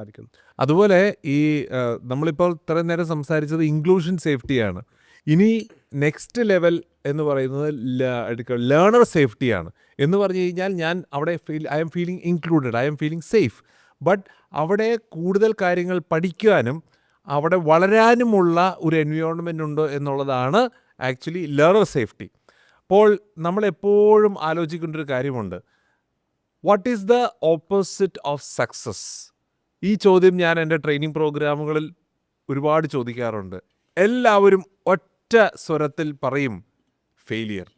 സാധിക്കുന്നു അതുപോലെ ഈ നമ്മളിപ്പോൾ ഇത്രയും നേരം സംസാരിച്ചത് ഇൻക്ലൂഷൻ സേഫ്റ്റിയാണ് ഇനി നെക്സ്റ്റ് ലെവൽ എന്ന് പറയുന്നത് ലേണർ സേഫ്റ്റിയാണ് എന്ന് പറഞ്ഞു കഴിഞ്ഞാൽ ഞാൻ അവിടെ feel I'm feeling included I'm feeling safe but അവിടെ കൂടുതൽ കാര്യങ്ങൾ പഠിക്കുവാനും അവിടെ വളരാനുമുള്ള ഒരു എൻവയോൺമെന്റ് ഉണ്ടോ എന്നുള്ളതാണ് ആക്ച്വലി ലേണർ സേഫ്റ്റി അപ്പോൾ നമ്മൾ എപ്പോഴും ആലോചിക്കേണ്ട ഒരു കാര്യമുണ്ട്. What is the opposite of success ഈ ചോദ്യം ഞാൻ എന്റെ ട്രെയിനിങ് പ്രോഗ്രാമുകളിൽ ഒരുപാട് ചോദിക്കാറുണ്ട്. എല്ലാവരും ഒറ്റ സ്വരത്തിൽ പറയും ഫെയിലിയർ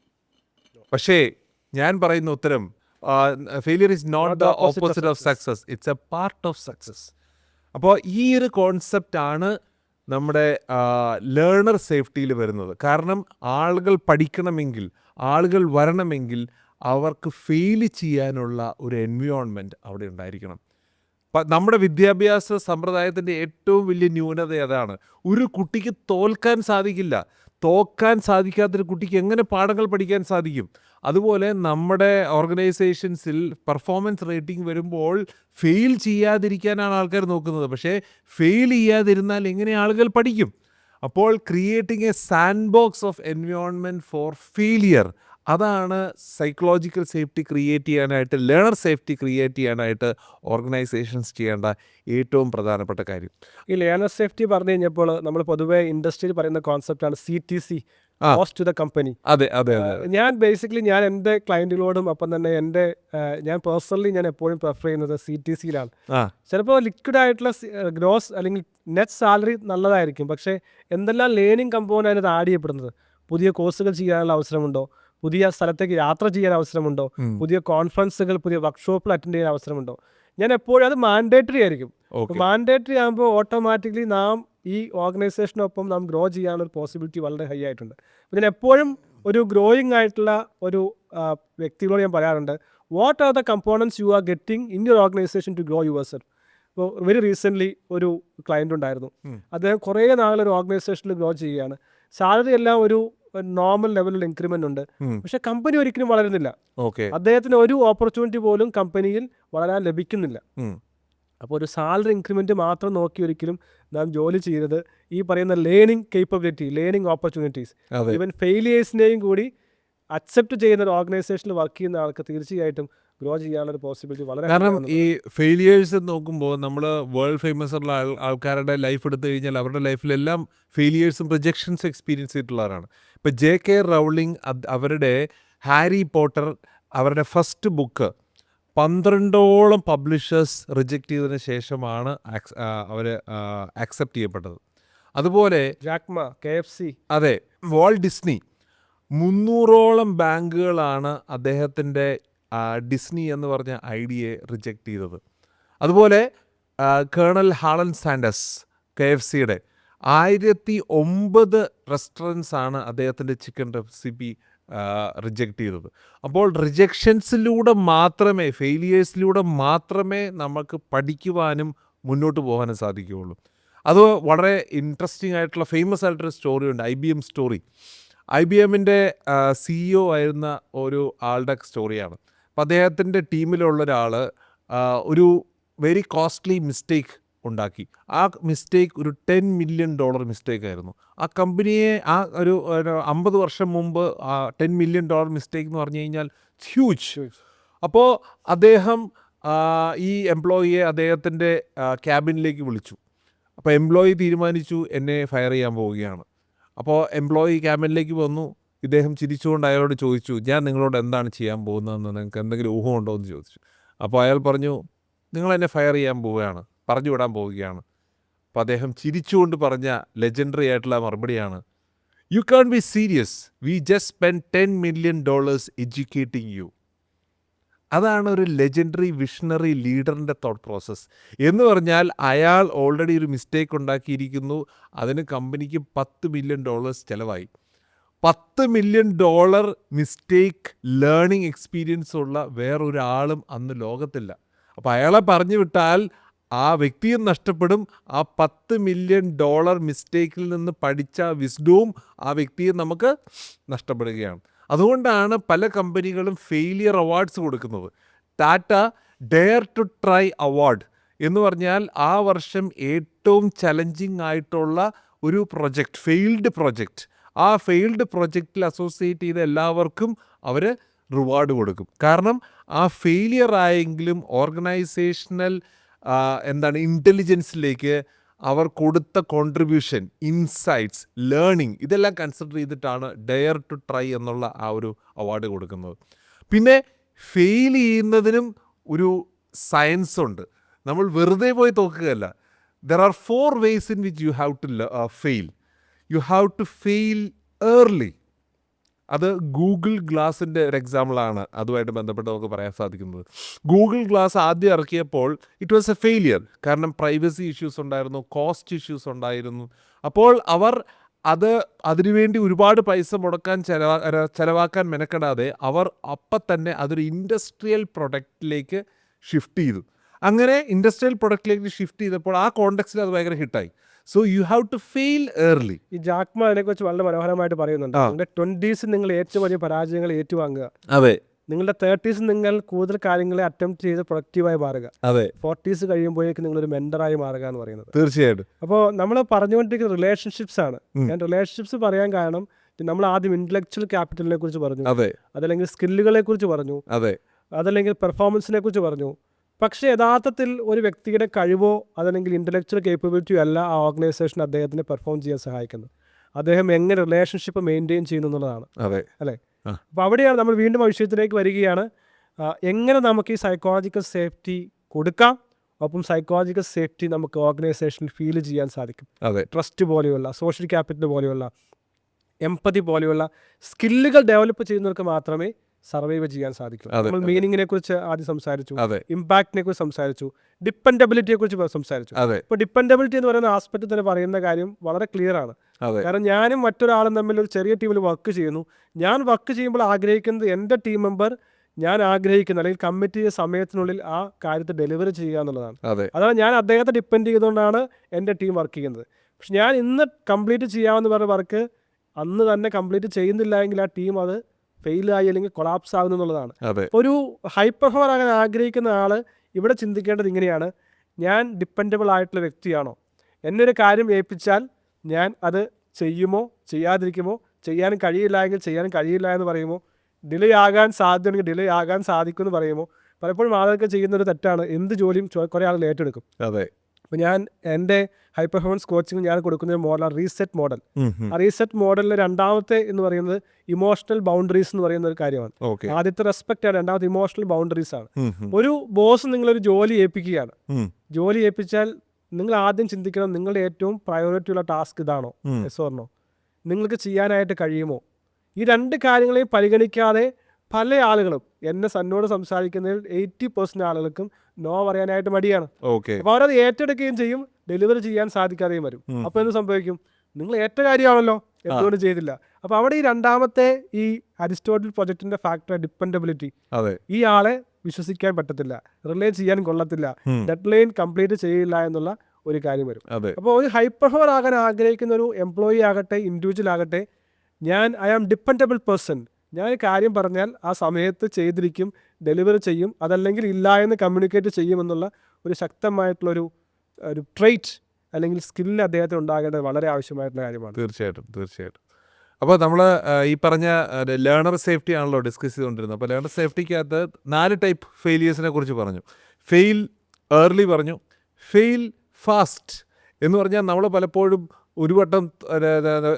പക്ഷേ ഞാൻ പറയുന്ന ഉത്തരം failure is not the opposite of success it's a part of success അപ്പോൾ ഈ ഒരു കോൺസെപ്റ്റ് ആണ് നമ്മുടെ ലേണർ സേഫ്റ്റിയിൽ വരുന്നത്. കാരണം ആളുകൾ പഠിക്കണമെങ്കിൽ ആളുകൾ വരണമെങ്കിൽ അവർക്ക് ഫെയിൽ ചെയ്യാനുള്ള ഒരു എൻവിയോൺമെന്റ് അവിടെ ഉണ്ടായിരിക്കണം. നമ്മുടെ വിദ്യാഭ്യാസ സമ്പ്രദായത്തിന്റെ ഏറ്റവും വലിയ ന്യൂനത അതാണ് ഒരു കുട്ടിക്ക് തോൽക്കാൻ സാധിക്കില്ല. തോക്കാൻ സാധിക്കാത്തൊരു കുട്ടിക്ക് എങ്ങനെ പാഠങ്ങൾ പഠിക്കാൻ സാധിക്കും? അതുപോലെ നമ്മുടെ ഓർഗനൈസേഷൻസിൽ പെർഫോമൻസ് റേറ്റിംഗ് വരുമ്പോൾ ഫെയിൽ ചെയ്യാതിരിക്കാനാണ് ആൾക്കാർ നോക്കുന്നത്. പക്ഷേ ഫെയിൽ ചെയ്യാതിരുന്നാൽ എങ്ങനെ ആളുകൾ പഠിക്കും? അപ്പോൾ creating a sandbox of environment for failure അതാണ് സൈക്കോളജിക്കൽ സേഫ്റ്റി ക്രിയേറ്റ് ചെയ്യാനായിട്ട് ലേണർ സേഫ്റ്റി ക്രിയേറ്റ് ചെയ്യാനായിട്ട് ഓർഗനൈസേഷൻസ് ചെയ്യേണ്ട ഏറ്റവും പ്രധാനപ്പെട്ട കാര്യം. ഈ ലേണർ സേഫ്റ്റി പറഞ്ഞു കഴിഞ്ഞപ്പോൾ നമ്മൾ പൊതുവേ ഇൻഡസ്ട്രിയിൽ പറയുന്ന കോൺസെപ്റ്റാണ് C T C cost to the company അതെ അതെ ഞാൻ ബേസിക്കലി ഞാൻ എന്റെ ക്ലയന്റുകളോടും അപ്പം തന്നെ എന്റെ ഞാൻ പേഴ്സണലി ഞാൻ എപ്പോഴും പ്രിഫർ ചെയ്യുന്നത് സി ടി സിയിലാണ് ചിലപ്പോൾ ലിക്വിഡ് ആയിട്ടുള്ള ഗ്രോസ് അല്ലെങ്കിൽ നെറ്റ് സാലറി നല്ലതായിരിക്കും. പക്ഷേ എന്തെല്ലാം ലേണിംഗ് കമ്പോണന്റ് അതിനകത്ത് ആഡ് ചെയ്യപ്പെടുന്നത്? പുതിയ കോഴ്സുകൾ ചെയ്യാനുള്ള അവസരമുണ്ടോ? പുതിയ സ്ഥലത്തേക്ക് യാത്ര ചെയ്യാൻ അവസരമുണ്ടോ? പുതിയ കോൺഫറൻസുകൾ പുതിയ വർക്ക്ഷോപ്പിൽ അറ്റൻഡ് ചെയ്യാൻ അവസരമുണ്ടോ? ഞാൻ എപ്പോഴും അത് മാൻഡേറ്ററി ആയിരിക്കും. മാൻഡേറ്ററി ആകുമ്പോൾ ഓട്ടോമാറ്റിക്കലി നാം ഈ ഓർഗനൈസേഷനൊപ്പം നാം ഗ്രോ ചെയ്യാനുള്ള ഒരു പോസിബിലിറ്റി വളരെ ഹൈ ആയിട്ടുണ്ട്. അപ്പോൾ ഞാൻ എപ്പോഴും ഒരു ഗ്രോയിങ് ആയിട്ടുള്ള ഒരു വ്യക്തികളോട് ഞാൻ പറയാറുണ്ട് what are the components you are getting in your organisation to grow yourself ഇപ്പോൾ വെരി റീസെന്റ്ലി ഒരു ക്ലയന്റ് ഉണ്ടായിരുന്നു. അദ്ദേഹം കുറേ നാളൊരു ഓർഗനൈസേഷനിൽ ഗ്രോ ചെയ്യുകയാണ്. സാലറി എല്ലാം ഒരു നോർമൽ ലെവലിൽ ഇൻക്രിമെന്റ് ഉണ്ട്. പക്ഷെ കമ്പനി ഒരിക്കലും വളരുന്നില്ല. ഓക്കെ. അദ്ദേഹത്തിന് ഒരു ഓപ്പർച്യൂണിറ്റി പോലും കമ്പനിയിൽ വളരാൻ ലഭിക്കുന്നില്ല. അപ്പോൾ ഒരു സാലറി ഇൻക്രിമെന്റ് മാത്രം നോക്കി ഒരിക്കലും നാം ജോലി ചെയ്യരുത്. ഈ പറയുന്ന learning capability learning opportunities even ഫെയിലിയേഴ്സിനെയും കൂടി അക്സെപ്റ്റ് ചെയ്യുന്ന ഒരു ഓർഗനൈസേഷനിൽ വർക്ക് ചെയ്യുന്ന ആൾക്ക് തീർച്ചയായിട്ടും ഗ്രോ ചെയ്യാനുള്ള ഒരു പോസിബിലിറ്റി വളരെ കാരണം ഈ ഫെയിലിയേഴ്സ് നോക്കുമ്പോൾ നമ്മൾ വേൾഡ് ഫേമസ് ഉള്ള ആൾക്കാരുടെ ലൈഫ് എടുത്തു കഴിഞ്ഞാൽ അവരുടെ ലൈഫിലെല്ലാം ഫെയിലിയേഴ്സും പ്രൊജക്ഷൻസ് എക്സ്പീരിയൻസ് ചെയ്തിട്ടുള്ളവരാണ്. ഇപ്പം ജെ കെ റൗളിംഗ് അവരുടെ ഹാരി പോട്ടർ അവരുടെ ഫസ്റ്റ് ബുക്ക് പന്ത്രണ്ടോളം പബ്ലിഷേഴ്സ് റിജക്റ്റ് ചെയ്തതിന് ശേഷമാണ് അവർ ആക്സെപ്റ്റ് ചെയ്യപ്പെട്ടത്. അതുപോലെ ജാക്മ കെ എഫ് സി അതെ വാൾ ഡിസ്നി മുന്നൂറോളം ബാങ്കുകളാണ് അദ്ദേഹത്തിന്റെ ഡിസ്നി എന്ന് പറഞ്ഞ ഐഡിയയെ റിജക്റ്റ് ചെയ്തത്. അതുപോലെ Colonel Harland Sanders K F സിയുടെ ആയിരത്തി ഒമ്പത് റെസ്റ്റോറൻസാണ് അദ്ദേഹത്തിന്റെ ചിക്കൻ റെസിപ്പി റിജക്റ്റ് ചെയ്തത്. അപ്പോൾ റിജക്ഷൻസിലൂടെ മാത്രമേ ഫെയിലിയേഴ്സിലൂടെ മാത്രമേ നമുക്ക് പഠിക്കുവാനും മുന്നോട്ട് പോകാനും സാധിക്കുകയുള്ളൂ. അത് വളരെ ഇൻട്രസ്റ്റിംഗ് ആയിട്ടുള്ള ഫേമസ് ആയിട്ടൊരു സ്റ്റോറി ഉണ്ട് I B M story I B എമ്മിന്റെ സിഇഒ ആയിരുന്ന ഒരു ആളുടെ സ്റ്റോറിയാണ് അപ്പോൾ അദ്ദേഹത്തിന്റെ ടീമിലുള്ള ഒരാൾ ഒരു വെരി കോസ്റ്റ്ലി മിസ്റ്റേക്ക് ഉണ്ടാക്കി. ആ മിസ്റ്റേക്ക് ഒരു ടെൻ മില്യൺ ഡോളർ മിസ്റ്റേക്ക് ആയിരുന്നു. ആ കമ്പനിയെ ആ ഒരു അമ്പത് വർഷം മുമ്പ് ടെൻ മില്യൺ ഡോളർ മിസ്റ്റേക്ക് എന്ന് പറഞ്ഞു കഴിഞ്ഞാൽ ഹ്യൂജ് അപ്പോൾ അദ്ദേഹം ഈ എംപ്ലോയിയെ അദ്ദേഹത്തിന്റെ ക്യാബിനിലേക്ക് വിളിച്ചു. അപ്പോൾ എംപ്ലോയി തീരുമാനിച്ചു എന്നെ ഫയർ ചെയ്യാൻ പോവുകയാണ്. അപ്പോൾ എംപ്ലോയി ക്യാബിനിലേക്ക് വന്നു. ഇദ്ദേഹം ചിരിച്ചുകൊണ്ട് അയാളോട് ചോദിച്ചു ഞാൻ നിങ്ങളോട് എന്താണ് ചെയ്യാൻ പോകുന്നതെന്ന് നിങ്ങൾക്ക് എന്തെങ്കിലും ഊഹമുണ്ടോ എന്ന് ചോദിച്ചു. അപ്പോൾ അയാൾ പറഞ്ഞു നിങ്ങൾ എന്നെ ഫയർ ചെയ്യാൻ പോവുകയാണ് പറഞ്ഞു വിടാൻ പോവുകയാണ്. അപ്പോൾ അദ്ദേഹം ചിരിച്ചുകൊണ്ട് പറഞ്ഞ ലെജൻഡറി ആയിട്ടുള്ള മറുപടിയാണ് you can't be serious we just spend ten million dollars educating you അതാണ് ഒരു ലെജൻഡറി വിഷണറി ലീഡറിന്റെ തോട്ട് പ്രോസസ്സ് എന്ന് പറഞ്ഞാൽ അയാൾ ഓൾറെഡി ഒരു മിസ്റ്റേക്ക് ഉണ്ടാക്കിയിരിക്കുന്നു അതിന് കമ്പനിക്ക് പത്ത് മില്യൺ ഡോളേഴ്സ് ചിലവായി. പത്ത് million dollar mistake learning experience ഉള്ള വേറൊരാളും അന്ന് ലോകത്തില്ല. അപ്പോൾ അയാളെ പറഞ്ഞു വിട്ടാൽ ആ വ്യക്തിയും നഷ്ടപ്പെടും. ആ പത്ത് മില്യൺ ഡോളർ മിസ്റ്റേക്കിൽ നിന്ന് പഠിച്ച വിസ്ഡവും ആ വ്യക്തിയും നമുക്ക് നഷ്ടപ്പെടുകയാണ്. അതുകൊണ്ടാണ് പല കമ്പനികളും ഫെയിലിയർ അവാർഡ്സ് കൊടുക്കുന്നത്. Tata dare to try award എന്ന് പറഞ്ഞാൽ ആ വർഷം ഏറ്റവും ചലഞ്ചിങ് ആയിട്ടുള്ള ഒരു പ്രൊജക്റ്റ് ഫെയിൽഡ് പ്രൊജക്റ്റ് ആ ഫെയിൽഡ് പ്രൊജക്റ്റിൽ അസോസിയേറ്റ് ചെയ്ത എല്ലാവർക്കും അവർ റിവാർഡ് കൊടുക്കും. കാരണം ആ ഫെയിലിയർ ആയെങ്കിലും ഓർഗനൈസേഷണൽ എന്താണ് ഇന്റലിജൻസിലേക്ക് അവർ കൊടുത്ത കോൺട്രിബ്യൂഷൻ ഇൻസൈറ്റ്സ് ലേണിംഗ് ഇതെല്ലാം കൺസിഡർ ചെയ്തിട്ടാണ് ഡെയർ ടു ട്രൈ എന്നുള്ള ആ ഒരു അവാർഡ് കൊടുക്കുന്നത്. പിന്നെ ഫെയിൽ ചെയ്യുന്നതിനും ഒരു സയൻസ് ഉണ്ട്. നമ്മൾ വെറുതെ പോയി തോക്കുകയല്ല there are four ways in which you have to fail you have to fail early. അത് ഗൂഗിൾ ഗ്ലാസിന്റെ ഒരു എക്സാമ്പിളാണ് അതുമായിട്ട് ബന്ധപ്പെട്ട് നമുക്ക് പറയാൻ സാധിക്കുന്നത്. ഗൂഗിൾ ഗ്ലാസ് ആദ്യം ഇറക്കിയപ്പോൾ ഇറ്റ് വാസ് എ ഫെയിലിയർ കാരണം പ്രൈവസി ഇഷ്യൂസ് ഉണ്ടായിരുന്നു കോസ്റ്റ് ഇഷ്യൂസ് ഉണ്ടായിരുന്നു. അപ്പോൾ അവർ അത് അതിനുവേണ്ടി ഒരുപാട് പൈസ മുടക്കാൻ ചെലവാ ചിലവാക്കാൻ മെനക്കെടാതെ അവർ അപ്പം തന്നെ അതൊരു ഇൻഡസ്ട്രിയൽ പ്രൊഡക്റ്റിലേക്ക് ഷിഫ്റ്റ് ചെയ്തു. അങ്ങനെ ഇൻഡസ്ട്രിയൽ പ്രൊഡക്റ്റിലേക്ക് ഷിഫ്റ്റ് ചെയ്തപ്പോൾ ആ കോണ്ടെക്സ്റ്റിൽ അത് ഭയങ്കര ഹിറ്റായി so you have to fail early ഈ ജാക്മ അതിനെക്കുറിച്ച് വളരെ മനോഹരമായിട്ട് പറയുന്നുണ്ട്. നിങ്ങളുടെ ട്വന്റീസിൽ നിങ്ങൾ ഏറ്റവും വലിയ പരാജയങ്ങൾ ഏറ്റുവാങ്ങുക. അതെ. നിങ്ങളുടെ തേർട്ടീസ് നിങ്ങൾ കൂടുതൽ കാര്യങ്ങളെ അറ്റംപ്റ്റ് ചെയ്ത് പ്രൊഡക്റ്റീവായി മാറുക. അതെ. ഫോർട്ടീസ് കഴിയുമ്പോഴേക്ക് ഒരു മെന്ററായി മാറുക എന്ന് പറയുന്നത്. തീർച്ചയായിട്ടും. അപ്പോൾ നമ്മൾ പറഞ്ഞുകൊണ്ടിരിക്കുന്ന റിലേഷൻഷിപ്സ് ആണ്. ഞാൻ റിലേഷൻഷിപ്സ് പറയാൻ കാരണം നമ്മൾ ആദ്യം ഇന്റലക്ച്വൽ ക്യാപിറ്റലിനെ കുറിച്ച് പറഞ്ഞു. അതെ. അതല്ലെങ്കിൽ സ്കില്ലുകളെ കുറിച്ച് പറഞ്ഞു. അതെ. അതല്ലെങ്കിൽ പെർഫോമൻസിനെ കുറിച്ച് പറഞ്ഞു. പക്ഷേ യഥാർത്ഥത്തിൽ ഒരു വ്യക്തിയുടെ കഴിവോ അതല്ലെങ്കിൽ ഇന്റലക്ച്വൽ കേപ്പബിലിറ്റിയോ അല്ല ആ ഓർഗനൈസേഷൻ അദ്ദേഹത്തിനെ പെർഫോം ചെയ്യാൻ സഹായിക്കുന്നത്. അദ്ദേഹം എങ്ങനെ റിലേഷൻഷിപ്പ് മെയിന്റെയിൻ ചെയ്യുന്നു എന്നുള്ളതാണ്. അതെ. അല്ലേ. അപ്പോൾ അവിടെയാണ് നമ്മൾ വീണ്ടും ആ വിഷയത്തിലേക്ക് വരികയാണ്. എങ്ങനെ നമുക്ക് ഈ സൈക്കോളജിക്കൽ സേഫ്റ്റി കൊടുക്കാം? ഒപ്പം സൈക്കോളജിക്കൽ സേഫ്റ്റി നമുക്ക് ഓർഗനൈസേഷനിൽ ഫീൽ ചെയ്യാൻ സാധിക്കും. അതെ. ട്രസ്റ്റ് പോലെയുള്ള സോഷ്യൽ ക്യാപിറ്റൽ പോലെയുള്ള എമ്പതി പോലെയുള്ള സ്കില്ലുകൾ ഡെവലപ്പ് ചെയ്യുന്നവർക്ക് മാത്രമേ സർവൈവ് ചെയ്യാൻ സാധിക്കും. നമ്മൾ മീനിങ്ങിനെ കുറിച്ച് ആദ്യം സംസാരിച്ചു ഇമ്പാക്റ്റിനെ കുറിച്ച് സംസാരിച്ചു ഡിപ്പെൻഡബിലിറ്റിയെ കുറിച്ച് സംസാരിച്ചു. ഇപ്പൊ ഡിപ്പെൻഡബിലിറ്റി എന്ന് പറയുന്ന ആസ്പെക്ട് തന്നെ പറയുന്ന കാര്യം വളരെ ക്ലിയർ ആണ്. കാരണം ഞാനും മറ്റൊരാളും തമ്മിൽ ഒരു ചെറിയ ടീമിൽ വർക്ക് ചെയ്യുന്നു. ഞാൻ വർക്ക് ചെയ്യുമ്പോൾ ആഗ്രഹിക്കുന്നത് എന്റെ ടീം മെമ്പർ ഞാൻ ആഗ്രഹിക്കുന്ന അല്ലെങ്കിൽ കമ്മിറ്റ് ചെയ്ത സമയത്തിനുള്ളിൽ ആ കാര്യത്തെ ഡെലിവറി ചെയ്യുക എന്നുള്ളതാണ്. അതാണ് ഞാൻ അദ്ദേഹത്തെ ഡിപ്പെൻഡ് ചെയ്തുകൊണ്ടാണ് എന്റെ ടീം വർക്ക് ചെയ്യുന്നത്. പക്ഷെ ഞാൻ ഇന്ന് കംപ്ലീറ്റ് ചെയ്യാമെന്ന് പറഞ്ഞ വർക്ക് അന്ന് തന്നെ കംപ്ലീറ്റ് ചെയ്യുന്നില്ല എങ്കിൽ ആ ടീം അത് ഫെയിലായി അല്ലെങ്കിൽ കൊളാപ്സ് ആകുന്നു എന്നുള്ളതാണ്. ഒരു ഹൈ പെർഫോമർ ആകാൻ ആഗ്രഹിക്കുന്ന ആൾ ഇവിടെ ചിന്തിക്കേണ്ടത് ഇങ്ങനെയാണ്. ഞാൻ ഡിപ്പെൻഡബിൾ ആയിട്ടുള്ള വ്യക്തിയാണോ? എന്നൊരു കാര്യം ഏൽപ്പിച്ചാൽ ഞാൻ അത് ചെയ്യുമോ? ചെയ്യാതിരിക്കുമോ? ചെയ്യാൻ കഴിയില്ല എങ്കിൽ ചെയ്യാനും കഴിയില്ല എന്ന് പറയുമോ? ഡിലേ ആകാൻ സാധ്യതയുണ്ടെങ്കിൽ ഡിലേ ആകാൻ സാധിക്കും എന്ന് പറയുമോ? പലപ്പോഴും ആളുകൾക്ക് ചെയ്യുന്ന ഒരു തെറ്റാണ്. എന്ത് ജോലിയും കുറേ ആളുകൾ ഏറ്റെടുക്കും. അതെ. അപ്പോൾ ഞാൻ എന്റെ ഹൈ പെർഫോമൻസ് കോച്ചിങ് ഞാൻ കൊടുക്കുന്ന മോഡൽ മോഡലാണ് റീസെറ്റ് മോഡൽ. ആ റീസെറ്റ് മോഡലിലെ രണ്ടാമത്തെ എന്ന് പറയുന്നത് ഇമോഷണൽ ബൗണ്ടറീസ് എന്ന് പറയുന്ന ഒരു കാര്യമാണ്. ആദ്യത്തെ റെസ്പെക്റ്റ് ആണ് രണ്ടാമത്തെ ഇമോഷണൽ ബൗണ്ടറീസ് ആണ്. ഒരു ബോസ് നിങ്ങളൊരു ജോലി ഏൽപ്പിക്കുകയാണ്. ജോലി ഏൽപ്പിച്ചാൽ നിങ്ങൾ ആദ്യം ചിന്തിക്കണം നിങ്ങളുടെ ഏറ്റവും പ്രയോറിറ്റി ഉള്ള ടാസ്ക് ഇതാണോ. എസ് ഓർണോ നിങ്ങൾക്ക് ചെയ്യാനായിട്ട് കഴിയുമോ? ഈ രണ്ട് കാര്യങ്ങളെയും പരിഗണിക്കാതെ പല ആളുകളും എന്നെ സന്നോട് സംസാരിക്കുന്നതിൽ എയ്റ്റി പെർസെന്റ് ആളുകൾക്കും നോ പറയാനായിട്ട് മടിയാണ്. ഓക്കെ അപ്പോൾ അവരത് ഏറ്റെടുക്കുകയും ചെയ്യും ഡെലിവറി ചെയ്യാൻ സാധിക്കാതെയും വരും. അപ്പൊ എന്ത് സംഭവിക്കും? നിങ്ങൾ ഏറ്റ കാര്യമാണല്ലോ എന്തുകൊണ്ട് ചെയ്തില്ല. അപ്പൊ അവിടെ ഈ രണ്ടാമത്തെ ഈ അരിസ്റ്റോട്ടിൽ പ്രൊജക്ടിന്റെ ഫാക്ടർ ഡിപ്പെൻഡബിലിറ്റി ഈ ആളെ വിശ്വസിക്കാൻ പറ്റത്തില്ല റിലേ ചെയ്യാൻ കൊള്ളത്തില്ല ഡെഡ് ലൈൻ കംപ്ലീറ്റ് ചെയ്യില്ല എന്നുള്ള ഒരു കാര്യം വരും. അപ്പൊ അപ്പോൾ ഒരു ഹൈപ്പർ പവർ ആകാൻ ആഗ്രഹിക്കുന്ന ഒരു എംപ്ലോയി ആകട്ടെ ഇൻഡിവിജ്വൽ ആകട്ടെ ഞാൻ ഐ ആം ഡിപ്പെൻഡബിൾ പേഴ്സൺ ഞാൻ കാര്യം പറഞ്ഞാൽ ആ സമയത്ത് ചെയ്തിരിക്കും ഡെലിവറി ചെയ്യും അതല്ലെങ്കിൽ ഇല്ല എന്ന് കമ്മ്യൂണിക്കേറ്റ് ചെയ്യുമെന്നുള്ള ഒരു ശക്തമായിട്ടുള്ളൊരു ഒരു ട്രേറ്റ് അല്ലെങ്കിൽ സ്കില്ല് അദ്ദേഹത്തിന് ഉണ്ടാകേണ്ടത് വളരെ ആവശ്യമായിട്ടുള്ള കാര്യമാണ്. തീർച്ചയായിട്ടും തീർച്ചയായിട്ടും. അപ്പോൾ നമ്മൾ ഈ പറഞ്ഞ ലേണർ സേഫ്റ്റി ആണല്ലോ ഡിസ്കസ് ചെയ്തുകൊണ്ടിരുന്നത്. അപ്പോൾ ലേണർ സേഫ്റ്റിക്കകത്ത് നാല് ടൈപ്പ് ഫെയിലിയേഴ്സിനെ കുറിച്ച് പറഞ്ഞു. ഫെയിൽ ഏർലി പറഞ്ഞു ഫെയിൽ ഫാസ്റ്റ് എന്ന് പറഞ്ഞാൽ നമ്മൾ പലപ്പോഴും ഒരു വട്ടം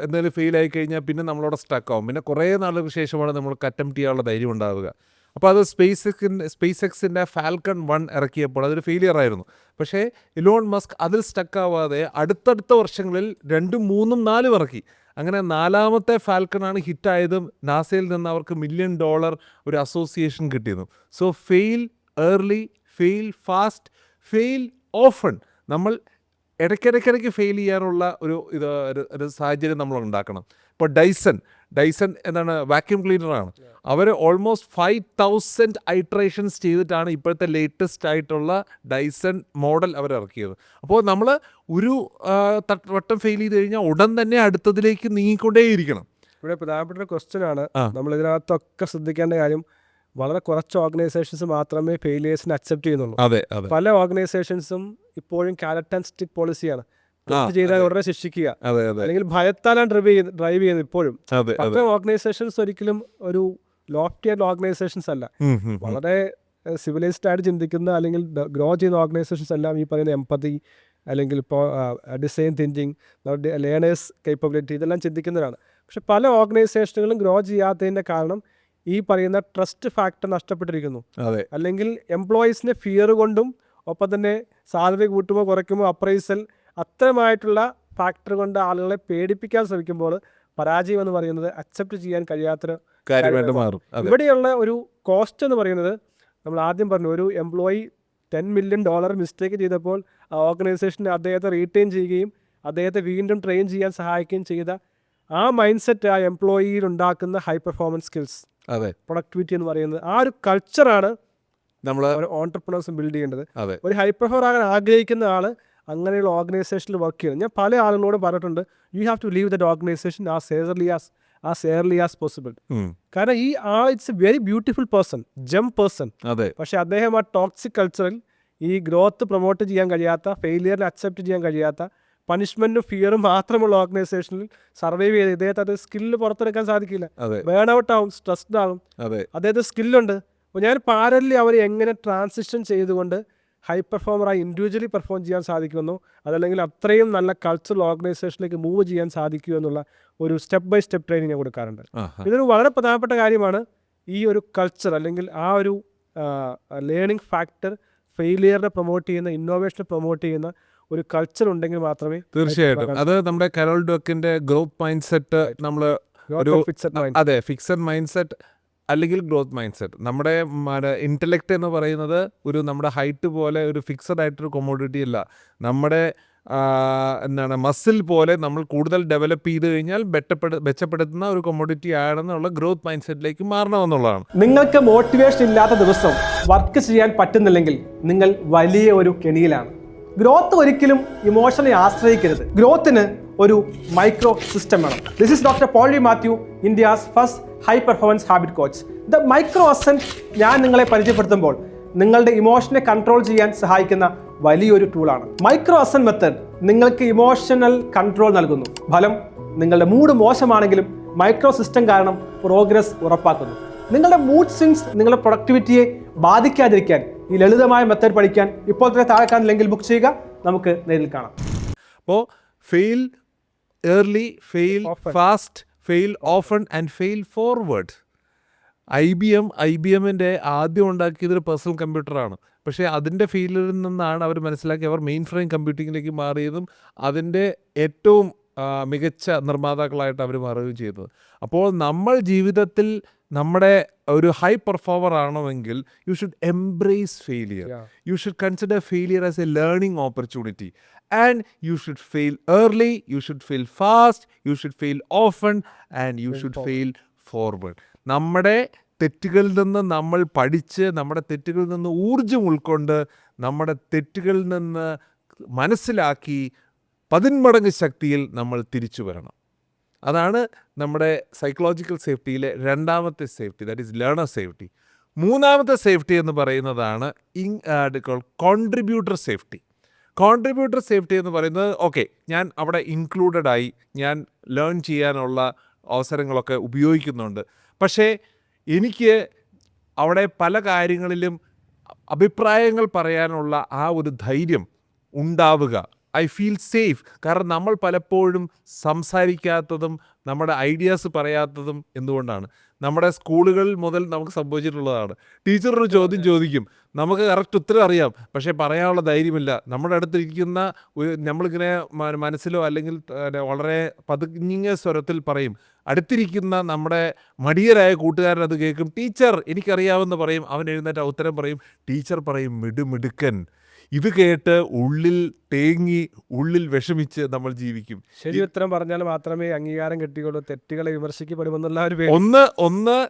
എന്തെങ്കിലും ഫെയിൽ ആയി കഴിഞ്ഞാൽ പിന്നെ നമ്മളവിടെ സ്റ്റക്ക് ആവും. പിന്നെ കുറേ നാളുകൾക്ക് ശേഷമാണ് നമ്മൾക്ക് അറ്റംപ്റ്റ് ചെയ്യാനുള്ള ധൈര്യം ഉണ്ടാവുക. അപ്പോൾ അത് സ്പേസ് എക്സിന്റെ സ്പേസ് എക്സിന്റെ ഫാൽക്കൺ വൺ ഇറക്കിയപ്പോൾ അതൊരു ഫെയിലിയർ ആയിരുന്നു. പക്ഷേ ഇലോൺ മസ്ക് അതിൽ സ്റ്റക്ക് ആവാതെ അടുത്തടുത്ത വർഷങ്ങളിൽ രണ്ടും മൂന്നും നാലും ഇറക്കി. അങ്ങനെ നാലാമത്തെ ഫാൽക്കണാണ് ഹിറ്റായതും നാസയിൽ നിന്ന് അവർക്ക് മില്യൺ ഡോളർ ഒരു അസോസിയേഷൻ കിട്ടിയതും. So fail early fail fast fail often നമ്മൾ ഇടയ്ക്കിടയ്ക്കിടയ്ക്ക് ഫെയിൽ ചെയ്യാനുള്ള ഒരു ഇത് ഒരു- സാഹചര്യം നമ്മൾ ഉണ്ടാക്കണം. ഇപ്പോൾ ഡൈസൺ ഡൈസൺ എന്താണ് വാക്യൂം ക്ലീനറാണ് അവർ ഓൾമോസ്റ്റ് ഫൈവ് തൗസൻഡ് ഐട്രേഷൻസ് ചെയ്തിട്ടാണ് ഇപ്പോഴത്തെ ലേറ്റസ്റ്റ് ആയിട്ടുള്ള ഡൈസൺ മോഡൽ അവർ ഇറക്കിയത്. അപ്പോൾ നമ്മൾ ഒരു വട്ടം ഫെയിൽ ചെയ്ത് കഴിഞ്ഞാൽ ഉടൻ തന്നെ അടുത്തതിലേക്ക് നീങ്ങിക്കൊണ്ടേയിരിക്കണം. ഇവിടെ പ്രധാനപ്പെട്ട ഒരു ക്വസ്റ്റ്യൻ ആണ്. നമ്മൾ ഇതിനകത്തൊക്കെ ശ്രദ്ധിക്കേണ്ട കാര്യം വളരെ കുറച്ച് ഓർഗനൈസേഷൻസ് മാത്രമേ ഫെയിലിയേഴ്സിനെ അക്സെപ്റ്റ് ചെയ്യുന്നുള്ളൂ. അതെ അതെ. പല ഓർഗനൈസേഷൻസും ഇപ്പോഴും കാരറ്റ് ആൻഡ് സ്റ്റിക് പോളിസിയാണ് ചെയ്താൽ ഉടനെ ശിക്ഷിക്കുക. അല്ലെങ്കിൽ ഭയത്താലാണ് ഡ്രൈവ് ചെയ്ത് ഡ്രൈവ് ചെയ്യുന്നത് ഇപ്പോഴും. അതെ അതെ. അത്തരം ഓർഗനൈസേഷൻസ് ഒരിക്കലും ഒരു ലോഫ്റ്റിയർ ഓർഗനൈസേഷൻസ് അല്ല. വളരെ സിവിലൈസ്ഡ് ആയിട്ട് ചിന്തിക്കുന്ന അല്ലെങ്കിൽ ഗ്രോ ചെയ്യുന്ന ഓർഗനൈസേഷൻസ് എല്ലാം ഈ പറയുന്ന എമ്പതി അല്ലെങ്കിൽ ഇപ്പോൾ ഡിസൈൻ തിങ്കിങ് ലേണേഴ്സ് കേപ്പബിലിറ്റി ഇതെല്ലാം ചിന്തിക്കുന്നവരാണ്. പക്ഷെ പല ഓർഗനൈസേഷനുകളും ഗ്രോ ചെയ്യാത്തതിന്റെ കാരണം ഈ പറയുന്ന ട്രസ്റ്റ് ഫാക്ടർ നഷ്ടപ്പെട്ടിരിക്കുന്നു. അതെ. അല്ലെങ്കിൽ എംപ്ലോയീസിന്റെ ഫിയർ കൊണ്ടും ഒപ്പം തന്നെ സാലറി കൂട്ടുമ്പോൾ കുറയ്ക്കുമ്പോൾ അപ്രൈസൽ അത്തരമായിട്ടുള്ള ഫാക്ടർ കൊണ്ട് ആളുകളെ പേടിപ്പിക്കാൻ ശ്രമിക്കുമ്പോൾ പരാജയം എന്ന് പറയുന്നത് അക്സെപ്റ്റ് ചെയ്യാൻ കഴിയാത്ത കാര്യമായിട്ട് മാറും. ഇവിടെയുള്ള ഒരു കോസ്റ്റ് എന്ന് പറയുന്നത് നമ്മൾ ആദ്യം പറഞ്ഞു ഒരു employee ten million dollar mistake ചെയ്തപ്പോൾ ആ ഓർഗനൈസേഷൻ അദ്ദേഹത്തെ റീറ്റെയിൻ ചെയ്യുകയും അദ്ദേഹത്തെ വീണ്ടും ട്രെയിൻ ചെയ്യാൻ സഹായിക്കുകയും ചെയ്ത ആ മൈൻഡ് സെറ്റ് ആ എംപ്ലോയിയിൽ ഉണ്ടാക്കുന്ന ഹൈ പെർഫോമൻസ് സ്കിൽസ് അതെ. പ്രൊഡക്ടിവിറ്റി എന്ന് പറയുന്നത് ആ ഒരു കൾച്ചറാണ് നമ്മൾ ഒരു ഓൺടർപ്രണേഴ്സും ബിൽഡ് ചെയ്യേണ്ടത്. അതെ. ഒരു ഹൈ പ്രഫർ ആകാൻ ആഗ്രഹിക്കുന്ന ആൾ അങ്ങനെയുള്ള ഓർഗനൈസേഷനിൽ വർക്ക് ചെയ്യുന്നത് ഞാൻ പല ആളുകളോടും പറഞ്ഞിട്ടുണ്ട് you have to leave that organisation as surely as as surely as possible കാരണം ഈ ആൾ it's a very beautiful person gem person അതെ. പക്ഷേ അദ്ദേഹം ആ ടോക്സിക് കൾച്ചറിൽ ഈ ഗ്രോത്ത് പ്രൊമോട്ട് ചെയ്യാൻ കഴിയാത്ത ഫെയിലിയറിനെ അക്സെപ്റ്റ് ചെയ്യാൻ കഴിയാത്ത പണിഷ്മെന്റും ഫിയറും മാത്രമുള്ള ഓർഗനൈസേഷനിൽ സർവൈവ് ചെയ്ത് ഇദ്ദേഹത്തെ അത് സ്കില്ല് പുറത്തെടുക്കാൻ സാധിക്കില്ല. ബേൺ ഔട്ട് ആവും സ്ട്രെസ്ഡ് ആവും. അദ്ദേഹത്തെ സ്കില്ലുണ്ട് അപ്പോൾ ഞാൻ പാരലി അവരെ എങ്ങനെ ട്രാൻസിഷൻ ചെയ്തുകൊണ്ട് ഹൈ പെർഫോമറായി ഇൻഡിവിജ്വലി പെർഫോം ചെയ്യാൻ സാധിക്കുമെന്നോ അതല്ലെങ്കിൽ അത്രയും നല്ല കൾച്ചറൽ ഓർഗനൈസേഷനിലേക്ക് മൂവ് ചെയ്യാൻ സാധിക്കുമോ എന്നുള്ള ഒരു സ്റ്റെപ്പ് ബൈ സ്റ്റെപ്പ് ട്രെയിനിങ് ഞാൻ കൊടുക്കാറുണ്ട്. ഇതൊരു വളരെ പ്രധാനപ്പെട്ട കാര്യമാണ്. ഈ ഒരു കൾച്ചർ അല്ലെങ്കിൽ ആ ഒരു ലേണിംഗ് ഫാക്ടർ ഫെയിലിയറിനെ പ്രൊമോട്ട് ചെയ്യുന്ന ഇന്നോവേഷനെ പ്രൊമോട്ട് ചെയ്യുന്ന ഒരു കൾച്ചർ ഉണ്ടെങ്കിൽ മാത്രമേ തീർച്ചയായിട്ടും. അത് നമ്മുടെ കരോൾ ഡോക്കിന്റെ ഗ്രോത്ത് മൈൻഡ് സെറ്റ് നമ്മൾ ഒരു ഫിക്സഡ് അതെ ഫിക്സഡ് മൈൻഡ് സെറ്റ് അല്ലെങ്കിൽ ഗ്രോത്ത് മൈൻഡ് സെറ്റ് നമ്മുടെ ഇന്റലക്റ്റ് എന്ന് പറയുന്നത് ഒരു നമ്മുടെ ഹൈറ്റ് പോലെ ഒരു ഫിക്സഡ് ആയിട്ടൊരു കൊമോഡിറ്റി അല്ല. നമ്മുടെ എന്താണ് മസിൽ പോലെ നമ്മൾ കൂടുതൽ ഡെവലപ്പ് ചെയ്ത് കഴിഞ്ഞാൽ ബെറ്റപ്പെടു മെച്ചപ്പെടുത്തുന്ന ഒരു കൊമോഡിറ്റി ആണെന്നുള്ള ഗ്രോത്ത് മൈൻഡ് സെറ്റിലേക്ക് മാറണമെന്നുള്ളതാണ്. നിങ്ങൾക്ക് മോട്ടിവേഷൻ ഇല്ലാത്ത ദിവസം വർക്ക് ചെയ്യാൻ പറ്റുന്നില്ലെങ്കിൽ നിങ്ങൾ വലിയ ഒരു കെണിയിലാണ്. ഗ്രോത്ത് ഒരിക്കലും ഇമോഷനെ ആശ്രയിക്കരുത്. ഗ്രോത്തിന് ഒരു മൈക്രോ സിസ്റ്റം വേണം. This is doctor Poly Mathew India's first high performance habit coach the micro Asan ഞാൻ നിങ്ങളെ പരിചയപ്പെടുത്തുമ്പോൾ നിങ്ങളുടെ ഇമോഷനെ കൺട്രോൾ ചെയ്യാൻ സഹായിക്കുന്ന വലിയൊരു ടൂളാണ് മൈക്രോ അസൻ മെത്തഡ് നിങ്ങൾക്ക് ഇമോഷണൽ കൺട്രോൾ നൽകുന്നു. ഫലം നിങ്ങളുടെ മൂഡ് മോശമാണെങ്കിലും മൈക്രോ സിസ്റ്റം കാരണം പ്രോഗ്രസ് ഉറപ്പാക്കുന്നു. നിങ്ങളുടെ മൂഡ് സ്വിങ്സ് നിങ്ങളുടെ പ്രൊഡക്ടിവിറ്റിയെ ബാധിക്കാതിരിക്കാൻ ഈ ലളിതമായ മെത്തേഡ് പഠിക്കാൻ ഇപ്പോൾ തന്നെ താഴെ കാണുന്ന ലിങ്കിൽ ബുക്ക് ചെയ്യുക. നമുക്ക് നേരിൽ കാണാം. അപ്പോൾ fail early fail. Fast fail often and fail forward I B M I B എമ്മിന്റെ ആദ്യം ഉണ്ടാക്കിയതൊരു പേഴ്സണൽ കമ്പ്യൂട്ടറാണ് പക്ഷേ അതിന്റെ ഫീൽഡിൽ നിന്നാണ് അവർ മനസ്സിലാക്കി അവർ മെയിൻ ഫ്രെയിം കമ്പ്യൂട്ടിങ്ങിലേക്ക് മാറിയതും അതിന്റെ ഏറ്റവും മികച്ച നിർമ്മാതാക്കളായിട്ട് അവർ മാറുകയും ചെയ്തത് അപ്പോൾ നമ്മൾ ജീവിതത്തിൽ നമ്മുടെ ഒരു high performer ആണമെങ്കിൽ you should embrace failure you should consider failure as a learning opportunity and you should fail early you should fail fast you should fail often and you should fail forward നമ്മുടെ തെറ്റുകളിൽ നിന്ന് നമ്മൾ പഠിച്ച് നമ്മുടെ തെറ്റുകളിൽ നിന്ന് ഊർജം ഉൾക്കൊണ്ട് നമ്മുടെ തെറ്റുകളിൽ നിന്ന് മനസ്സിലാക്കി പതിന്മടങ്ങ് ശക്തിയിൽ നമ്മൾ തിരിച്ചു വരണം. അതാണ് നമ്മുടെ സൈക്കോളജിക്കൽ സേഫ്റ്റിയിലെ രണ്ടാമത്തെ safety that is learner safety മൂന്നാമത്തെ സേഫ്റ്റി എന്ന് പറയുന്നതാണ് in contributor safety contributor safety എന്ന് പറയുന്നത് ഓക്കെ ഞാൻ അവിടെ ഇൻക്ലൂഡഡ് ആയി ഞാൻ ലേൺ ചെയ്യാനുള്ള അവസരങ്ങളൊക്കെ ഉപയോഗിക്കുന്നുണ്ട്. പക്ഷേ എനിക്ക് അവിടെ പല കാര്യങ്ങളിലും അഭിപ്രായങ്ങൾ പറയാനുള്ള ആ ഒരു ധൈര്യം ഉണ്ടാവുക ഐ ഫീൽ സേഫ്. കാരണം നമ്മൾ പലപ്പോഴും സംസാരിക്കാത്തതും നമ്മുടെ ഐഡിയാസ് പറയാത്തതും എന്തുകൊണ്ടാണ്? നമ്മുടെ സ്കൂളുകളിൽ മുതൽ നമുക്ക് സംഭവിച്ചിട്ടുള്ളതാണ്. ടീച്ചറൊരു ചോദ്യം ചോദിക്കും. നമുക്ക് കറക്റ്റ് ഉത്തരം അറിയാം. പക്ഷേ പറയാനുള്ള ധൈര്യമില്ല. നമ്മുടെ അടുത്തിരിക്കുന്ന ഒരു നമ്മളിങ്ങനെ മനസ്സിലോ അല്ലെങ്കിൽ വളരെ പതുങ്ങിയ സ്വരത്തിൽ പറയും. അടുത്തിരിക്കുന്ന നമ്മുടെ മടിയരായ കൂട്ടുകാരൻ അത് കേൾക്കും. ടീച്ചർ എനിക്കറിയാമെന്ന് പറയും. അവൻ എഴുന്നേറ്റ് ഉത്തരം പറയും. ടീച്ചർ പറയും മിടുമിടുക്കൻ. ഇത് കേട്ട് ഉള്ളിൽ തേങ്ങി ഉള്ളിൽ വിഷമിച്ച് നമ്മൾ ജീവിക്കും. ശരി ഉത്തരം പറഞ്ഞാൽ മാത്രമേ അംഗീകാരം കിട്ടിയുള്ളൂ തെറ്റുകളെ വിമർശിക്കപ്പെടുമെന്നുള്ള ഒരു ഒന്ന് ഒന്ന്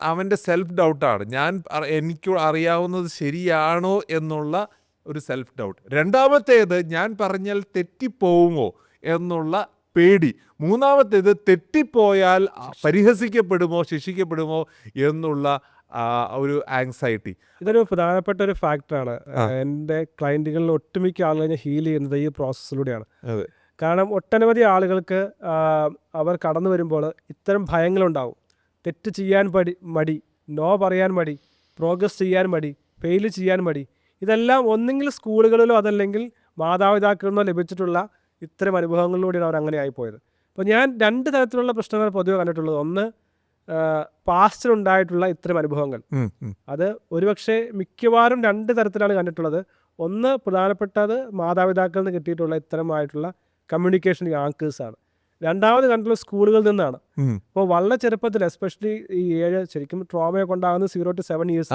അവന്റെ സെൽഫ് ഡൗട്ടാണ് ഞാൻ എനിക്ക് അറിയാവുന്നത് ശരിയാണോ എന്നുള്ള ഒരു സെൽഫ് ഡൗട്ട് രണ്ടാമത്തേത് ഞാൻ പറഞ്ഞാൽ തെറ്റിപ്പോവുമോ എന്നുള്ള പേടി. മൂന്നാമത്തേത് തെറ്റിപ്പോയാൽ പരിഹസിക്കപ്പെടുമോ ശിക്ഷിക്കപ്പെടുമോ എന്നുള്ള ഒരു ആങ്സൈറ്റി ഇതൊരു പ്രധാനപ്പെട്ട ഒരു ഫാക്ടറാണ്. എന്റെ ക്ലയന്റുകളിൽ ഒട്ടുമിക്ക ആളുകളെ ഹീൽ ചെയ്യുന്നത് ഈ പ്രോസസ്സിലൂടെയാണ് കാരണം ഒട്ടനവധി ആളുകൾക്ക് അവർ കടന്നു വരുമ്പോൾ ഇത്തരം ഭയങ്ങളുണ്ടാവും. തെറ്റ് ചെയ്യാൻ പടി മടി നോ പറയാൻ മടി പ്രോഗ്രസ് ചെയ്യാൻ മടി ഫെയിൽ ചെയ്യാൻ മടി ഇതെല്ലാം ഒന്നെങ്കിൽ സ്കൂളുകളിലോ അതല്ലെങ്കിൽ മാതാപിതാക്കളിൽ ലഭിച്ചിട്ടുള്ള ഇത്തരം അനുഭവങ്ങളിലൂടെയാണ് അവർ അങ്ങനെ ആയിപ്പോയത് അപ്പോൾ ഞാൻ രണ്ട് തരത്തിലുള്ള പ്രശ്നങ്ങൾ പൊതുവെ കണ്ടിട്ടുള്ളത്. ഒന്ന് പാസ്റ്റിലുണ്ടായിട്ടുള്ള ഇത്തരം അനുഭവങ്ങൾ. അത് ഒരുപക്ഷെ മിക്കവാറും രണ്ട് തരത്തിലാണ് കണ്ടിട്ടുള്ളത്. ഒന്ന് പ്രധാനപ്പെട്ടത് മാതാപിതാക്കളിൽ നിന്ന് കിട്ടിയിട്ടുള്ള ഇത്തരമായിട്ടുള്ള കമ്മ്യൂണിക്കേഷൻ ആങ്കേഴ്സ് ആണ്. രണ്ടാമത് കണ്ടിട്ടുള്ള സ്കൂളുകളിൽ നിന്നാണ്. അപ്പോൾ വളരെ ചെറുപ്പത്തിൽ എസ്പെഷ്യലി ഈ ഏഴ് ശരിക്കും ട്രോമയെ കൊണ്ടാകുന്നത് സീറോ ടു സെവൻ ഇയേഴ്സ്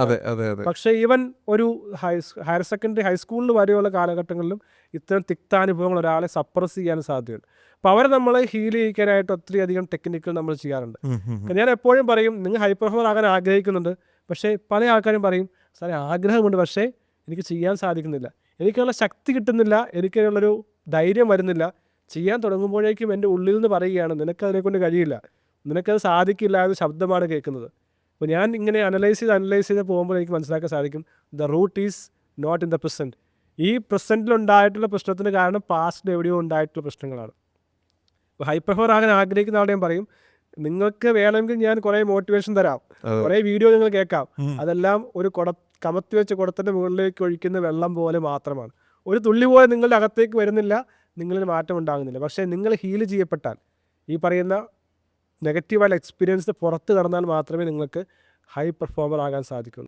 പക്ഷേ ഈവൻ ഒരു ഹൈ ഹയർ സെക്കൻഡറി ഹൈസ്കൂളിൽ വരെയുള്ള കാലഘട്ടങ്ങളിലും ഇത്തരം തിക്താനുഭവങ്ങൾ ഒരാളെ സപ്രസ് ചെയ്യാൻ സാധ്യതയുണ്ട്. അപ്പോൾ അവരെ നമ്മൾ ഹീൽ ചെയ്യിക്കാനായിട്ട് ഒത്തിരി അധികം ടെക്നിക്കുകൾ നമ്മൾ ചെയ്യാറുണ്ട്. ഞാൻ എപ്പോഴും പറയും നിങ്ങൾ ഹൈ പെർഫോമർ ആകാൻ ആഗ്രഹിക്കുന്നുണ്ട്. പക്ഷേ പല ആൾക്കാരും പറയും സാറേ ആഗ്രഹമുണ്ട് പക്ഷേ എനിക്ക് ചെയ്യാൻ സാധിക്കുന്നില്ല. എനിക്കുള്ള ശക്തി കിട്ടുന്നില്ല. എനിക്കുള്ളൊരു ധൈര്യം വരുന്നില്ല. ചെയ്യാൻ തുടങ്ങുമ്പോഴേക്കും എന്റെ ഉള്ളിൽ നിന്ന് പറയുകയാണ് നിനക്കതിനെ കൊണ്ട് കഴിയില്ല. നിനക്കത് സാധിക്കില്ല എന്ന ശബ്ദമാണ് കേൾക്കുന്നത്. അപ്പോൾ ഞാൻ ഇങ്ങനെ അനലൈസ് ചെയ്ത് അനലൈസ് ചെയ്ത് പോകുമ്പോൾ എനിക്ക് മനസ്സിലാക്കാൻ സാധിക്കും the root is not in the present ഈ പ്രസന്റിൽ ഉണ്ടായിട്ടുള്ള പ്രശ്നത്തിന് കാരണം പാസ്റ്റിൽ എവിടെയോ ഉണ്ടായിട്ടുള്ള പ്രശ്നങ്ങളാണ്. ഇപ്പോൾ ഹൈപ്പർഫോർ ആകാൻ ആഗ്രഹിക്കുന്ന ആളുടെ ഞാൻ പറയും നിങ്ങൾക്ക് വേണമെങ്കിൽ ഞാൻ കുറേ മോട്ടിവേഷൻ തരാം. കുറേ വീഡിയോ നിങ്ങൾ കേൾക്കാം. അതെല്ലാം ഒരു കുട കമത്തി വെച്ച കുടത്തിന്റെ മുകളിലേക്ക് ഒഴിക്കുന്ന വെള്ളം പോലെ മാത്രമാണ്. ഒരു തുള്ളി പോലെ നിങ്ങളുടെ അകത്തേക്ക് വരുന്നില്ല. നിങ്ങളിൽ മാറ്റം ഉണ്ടാകുന്നില്ല. പക്ഷേ നിങ്ങൾ ഹീൽ ചെയ്യപ്പെട്ടാൽ ഈ പറയുന്ന നെഗറ്റീവായ എക്സ്പീരിയൻസ് പുറത്ത് കടന്നാൽ മാത്രമേ നിങ്ങൾക്ക് ഹൈ പെർഫോമർ ആകാൻ സാധിക്കുള്ളൂ.